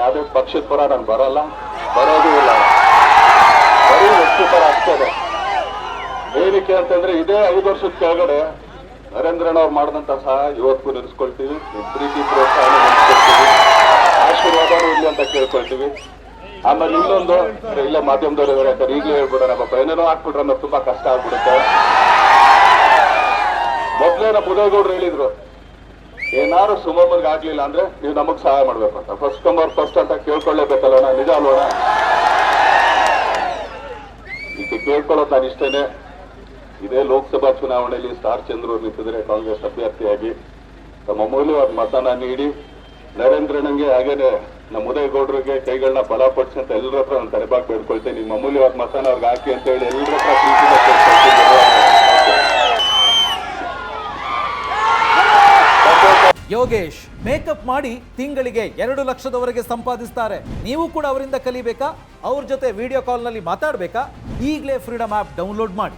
ಯಾವುದೇ ಪಕ್ಷದ ಪರ ನಾನು ಬರಲ್ಲ. ಬರೋದು ಇಲ್ಲ. ಬರೀ ವ್ಯಕ್ತಿ ಪರ ಆಗ್ತದೆ ಏನಕ್ಕೆ ಅಂತಂದ್ರೆ ಇದೇ ಐದು ವರ್ಷದ ಕೆಳಗಡೆ ನರೇಂದ್ರನವ್ರು ಮಾಡಿದಂತ ಸಹ ಇವತ್ತು ನೆನೆಸ್ಕೊಳ್ತೀವಿ. ಪ್ರೀತಿ ಪ್ರೋತ್ಸಾಹ ಆಶೀರ್ವಾದನೂ ಇಲ್ಲಿ ಅಂತ ಕೇಳ್ಕೊಳ್ತೀವಿ. ಆಮೇಲೆ ಇನ್ನೊಂದು ಇಲ್ಲ ಮಾಧ್ಯಮದವ್ರು ಇದಾರೆ ಈಗಲೇ ಹೇಳ್ಬಿಡೋಣ ಪಾಪ. ಏನೇನೋ ಹಾಕ್ಬಿಟ್ರೆ ಅನ್ನೋದು ತುಂಬಾ ಕಷ್ಟ ಆಗ್ಬಿಡುತ್ತೆ. ಮೊದಲೇನ ಬುಧೇಗೌಡರು ಹೇಳಿದ್ರು ಏನಾರು ಸುಮಮ್ಮನ್ಗೆ ಆಗ್ಲಿಲ್ಲ ಅಂದ್ರೆ ನೀವು ನಮಗ್ ಸಹಾಯ ಮಾಡ್ಬೇಕು ಅಂತ. ಫಸ್ಟ್ ಕಮರ್ ಫಸ್ಟ್ ಅಂತ ಕೇಳ್ಕೊಳ್ಳೇಬೇಕಲ್ಲ ನಿಜ ಅಲ್ವಣ ಈಗ ಕೇಳ್ಕೊಳ್ಳೋದು ನಾನು ಇಷ್ಟೇನೆ. ಇದೇ ಲೋಕಸಭಾ ಚುನಾವಣೆಯಲ್ಲಿ ಸ್ಟಾರ್ ಚಂದ್ರು ನಿಂತಿದ್ರೆ ಕಾಂಗ್ರೆಸ್ ಅಭ್ಯರ್ಥಿಯಾಗಿ ತಮ್ಮ ಮೌಲ್ಯವಾದ ಮತನ ನೀಡಿ. ನರೇಂದ್ರನಂಗೆ ಹಾಗೇನೆ ನಮ್ಮ ಉದಯಗೌಡರಿಗೆ ಕೈಗಳನ್ನ ಬಲಪಡಿಸಿ ಅಂತ ಎಲ್ಲರ ಹತ್ರ ನಾನು ತಲೆಬಾಗಿ ಬೇಡ್ಕೊಳ್ತೇನೆ. ನಿಮ್ಮ ಅಮೂಲ್ಯವಾದ ಮತನ ಅವ್ರಿಗೆ ಹಾಕಿ ಅಂತ ಹೇಳಿ ಎಲ್ಲರ ಹತ್ರ ಯೋಗೇಶ್, ಮೇಕಪ್ ಮಾಡಿ ತಿಂಗಳಿಗೆ ಎರಡು ಲಕ್ಷದವರೆಗೆ ಸಂಪಾದಿಸ್ತಾರೆ. ನೀವು ಕೂಡ ಅವರಿಂದ ಕಲಿಬೇಕಾ? ಅವ್ರ ಜೊತೆ ವಿಡಿಯೋ ಕಾಲ್ನಲ್ಲಿ ಮಾತಾಡಬೇಕಾ? ಈಗಲೇ ಫ್ರೀಡಮ್ ಆ್ಯಪ್ ಡೌನ್ಲೋಡ್ ಮಾಡಿ.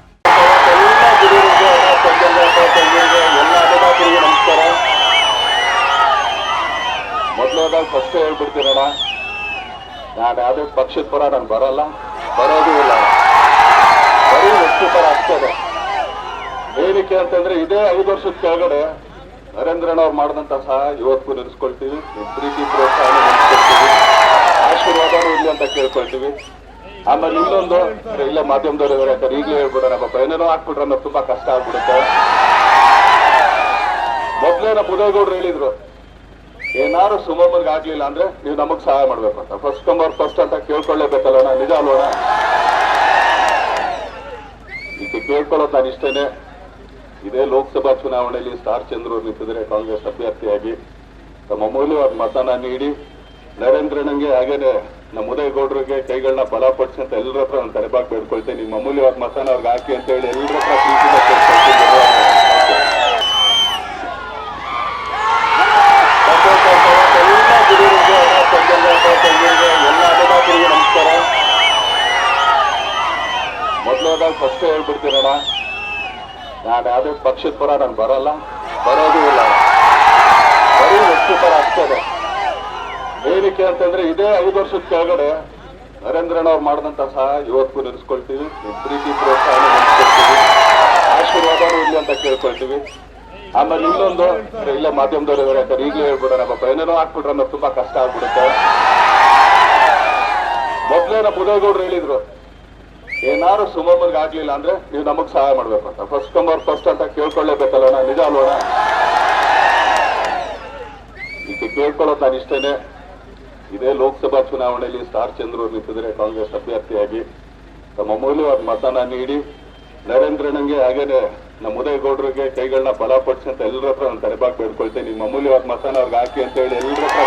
ಫಸ್ಟ್ ಪಕ್ಷದ ಪರ ನಾನು ಬರೋದು ಇಲ್ಲ. ಬರೀ ಆಗ್ತದೆ ಏನಕ್ಕೆ ಅಂತಂದ್ರೆ ಇದೇ ಐದು ವರ್ಷದ ಕೆಳಗಡೆ ನರೇಂದ್ರಣ್ಣವ್ರು ಮಾಡಿದಂತ ಸಹ ಇವತ್ತಿಗೂ ನೆನೆಸ್ಕೊಳ್ತೀವಿ. ಪ್ರೀತಿ ಪ್ರೋತ್ಸಾಹ ಆಶೀರ್ವಾದನೂ ಇಲ್ಲಿ ಅಂತ ಕೇಳ್ಕೊಳ್ತೀವಿ. ಆಮೇಲೆ ಇನ್ನೊಂದು ಇಲ್ಲ ಮಾಧ್ಯಮದವ್ರು ಯಾಕಂದ್ರೆ ಈಗಲೇ ಹೇಳ್ಬಿಡೋಣ ಪಾಪ. ಏನೇನೋ ಹಾಕ್ಬಿಟ್ರೆ ನಮ್ಗೆ ತುಂಬಾ ಕಷ್ಟ ಆಗ್ಬಿಡುತ್ತೆ. ಮೊದ್ಲೇನ ಉದಯಗೌಡ್ರು ಹೇಳಿದ್ರು ಏನಾರು ಸುಮಮ್ಮನ್ಗೆ ಆಗ್ಲಿಲ್ಲ ಅಂದ್ರೆ ನೀವು ನಮಗ್ ಸಹಾಯ ಮಾಡ್ಬೇಕು ಅಂತ. ಫಸ್ಟ್ ಕಮರ್ ಫಸ್ಟ್ ಅಂತ ಕೇಳ್ಕೊಳ್ಳೇಬೇಕಲ್ಲ ನಿಜ ಅಲ್ವಣ ಈಗ ಕೇಳ್ಕೊಳ್ಳೋದು ನಾನು ಇಷ್ಟೇನೆ. ಇದೇ ಲೋಕಸಭಾ ಚುನಾವಣೆಯಲ್ಲಿ ಸ್ಟಾರ್ ಚಂದ್ರು ನಿಂತಿದ್ರೆ ಕಾಂಗ್ರೆಸ್ ಅಭ್ಯರ್ಥಿಯಾಗಿ ತಮ್ಮ ಅಮೂಲ್ಯವಾದ ಮತನ ನೀಡಿ ನರೇಂದ್ರನಿಗೆ ಹಾಗೇನೆ ನಮ್ಮ ಉದಯಗೌಡರಿಗೆ ಕೈಗಳನ್ನ ಬಲಪಡಿಸಿ ಅಂತ ಎಲ್ಲರ ಹತ್ರ ನಾನು ತಲೆಬಾಗಿ ಬೇಡ್ಕೊಳ್ತೇನೆ ನಿಮ್ಮ ಅಮೂಲ್ಯವಾದ ಮತನ ಅವ್ರಿಗೆ ಹಾಕಿ ಅಂತ ಹೇಳಿ ಎಲ್ಲರ ಹತ್ರ ನಮಸ್ಕಾರ ಫಸ್ಟ್ ಹೇಳ್ಬಿಡ್ತೀನಣ್ಣ ನಾನು ಯಾವುದೇ ಪಕ್ಷದ ಪರ ನಾನು ಬರಲ್ಲ. ಬರೋದು ಇಲ್ಲ. ಬರೀ ವ್ಯಕ್ತಿ ಪರ ಆಗ್ತದೆ ಏನಕ್ಕೆ ಅಂತಂದ್ರೆ ಇದೇ ಐದು ವರ್ಷದ ಕೆಳಗಡೆ ನರೇಂದ್ರಣ್ಣವ್ರು ಮಾಡಿದಂತ ಸಹ ಇವತ್ತು ನೆನೆಸ್ಕೊಳ್ತೀವಿ. ಪ್ರೀತಿ ಪ್ರೋತ್ಸಾಹ ಆಶೀರ್ವಾದನೂ ಇಲ್ಲಿ ಅಂತ ಕೇಳ್ಕೊಳ್ತೀವಿ. ಆಮೇಲೆ ಇನ್ನೊಂದು ಇಲ್ಲ ಮಾಧ್ಯಮದವ್ರು ಇದಾರೆ, ಯಾಕಂದ್ರೆ ಈಗಲೇ ನಮ್ಮ ಏನೇನೋ ಹಾಕ್ಬಿಟ್ರೆ ನಮ್ಗೆ ತುಂಬಾ ಕಷ್ಟ ಆಗ್ಬಿಡುತ್ತೆ. ಮೊದಲೇ ನಮ್ಮ ಹೇಳಿದ್ರು ಏನಾರು ಸುಮಮ್ಮನ್ಗೆ ಆಗ್ಲಿಲ್ಲ ಅಂದ್ರೆ ನೀವು ನಮಗ್ ಸಹಾಯ ಮಾಡ್ಬೇಕು ಅಂತ. ಫಸ್ಟ್ ಕಂಬರ್ ಫಸ್ಟ್ ಅಂತ ಕೇಳ್ಕೊಳ್ಳೇಬೇಕಲ್ಲ ನಿಜ ಅಲ್ವಣ ಈಗ ಕೇಳ್ಕೊಳ್ಳೋದು ನಾನು ಇಷ್ಟೇನೆ. ಇದೇ ಲೋಕಸಭಾ ಚುನಾವಣೆಯಲ್ಲಿ ಸ್ಟಾರ್ ಚಂದ್ರು ನಿಂತಿದ್ರೆ ಕಾಂಗ್ರೆಸ್ ಅಭ್ಯರ್ಥಿಯಾಗಿ ತಮ್ಮ ಅಮೂಲ್ಯವಾದ ಮತನ ನೀಡಿ. ನರೇಂದ್ರನಿಗೆ ಹಾಗೇನೆ ನಮ್ಮ ಉದಯಗೌಡರಿಗೆ ಕೈಗಳನ್ನ ಬಲಪಡಿಸಿ ಅಂತ ಎಲ್ಲರ ಹತ್ರ ನಾನು ತಲೆಬಾಗಿ ಬೇಡ್ಕೊಳ್ತೇನೆ. ನಿಮ್ಮ ಅಮೂಲ್ಯವಾದ ಮತನ ಅವ್ರಿಗೆ ಹಾಕಿ ಅಂತ ಹೇಳಿ ಎಲ್ಲರ ಹತ್ರ